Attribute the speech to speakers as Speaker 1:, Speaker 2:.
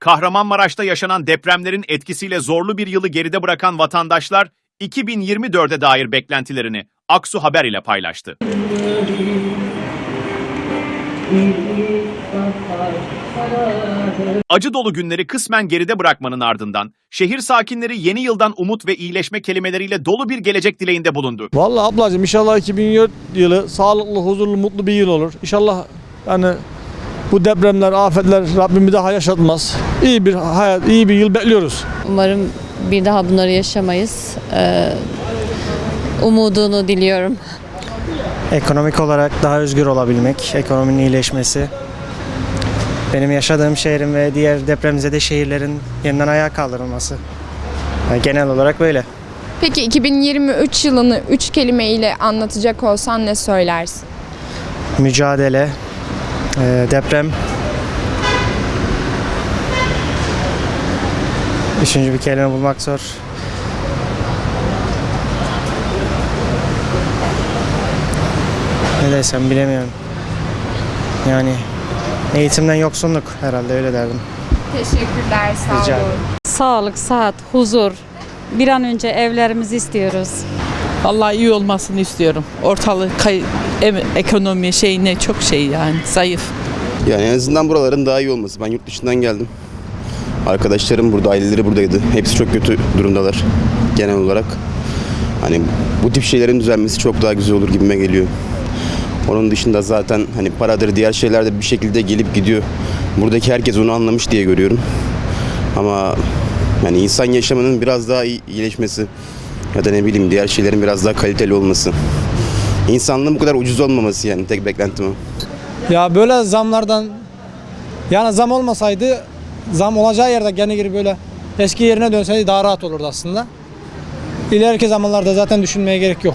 Speaker 1: Kahramanmaraş'ta yaşanan depremlerin etkisiyle zorlu bir yılı geride bırakan vatandaşlar 2024'e dair beklentilerini Aksu Haber ile paylaştı. Acı dolu günleri kısmen geride bırakmanın ardından şehir sakinleri yeni yıldan umut ve iyileşme kelimeleriyle dolu bir gelecek dileğinde bulundu.
Speaker 2: Vallahi ablacığım inşallah 2024 yılı sağlıklı, huzurlu, mutlu bir yıl olur. İnşallah yani bu depremler, afetler Rabbim bir daha yaşatmaz. İyi bir hayat, iyi bir yıl bekliyoruz.
Speaker 3: Umarım bir daha bunları yaşamayız. Ee, umudunu diliyorum.
Speaker 4: Ekonomik olarak daha özgür olabilmek, ekonominin iyileşmesi. Benim yaşadığım şehrin ve diğer depremzede şehirlerin yeniden ayağa kaldırılması. Yani genel olarak böyle.
Speaker 5: Peki 2023 yılını 3 kelimeyle anlatacak olsan ne söylersin?
Speaker 4: Mücadele, deprem. Üçüncü bir kelime bulmak zor. Ne desem bilemiyorum. Yani eğitimden yoksunluk herhalde öyle derdim.
Speaker 5: Teşekkürler, sağ
Speaker 4: Rica
Speaker 5: olun.
Speaker 6: Sağlık, sıhhat, huzur. Bir an önce evlerimizi istiyoruz.
Speaker 7: Vallahi iyi olmasını istiyorum. Ortalık ekonomi şeyine çok şey yani zayıf.
Speaker 8: Yani en azından buraların daha iyi olması. Ben yurt dışından geldim. Arkadaşlarım burada, aileleri buradaydı. Hepsi çok kötü durumdalar genel olarak. Hani bu tip şeylerin düzelmesi çok daha güzel olur gibime geliyor. Onun dışında zaten hani paradır, diğer şeyler de bir şekilde gelip gidiyor. Buradaki herkes onu anlamış diye görüyorum. Ama yani insan yaşamının biraz daha iyi- iyileşmesi ya da ne bileyim diğer şeylerin biraz daha kaliteli olması. İnsanlığın bu kadar ucuz olmaması yani tek beklentim o.
Speaker 9: Ya böyle zamlardan yani zam olmasaydı zam olacağı yerde gene gibi böyle eski yerine dönseydi daha rahat olurdu aslında. İleriki zamanlarda zaten düşünmeye gerek yok.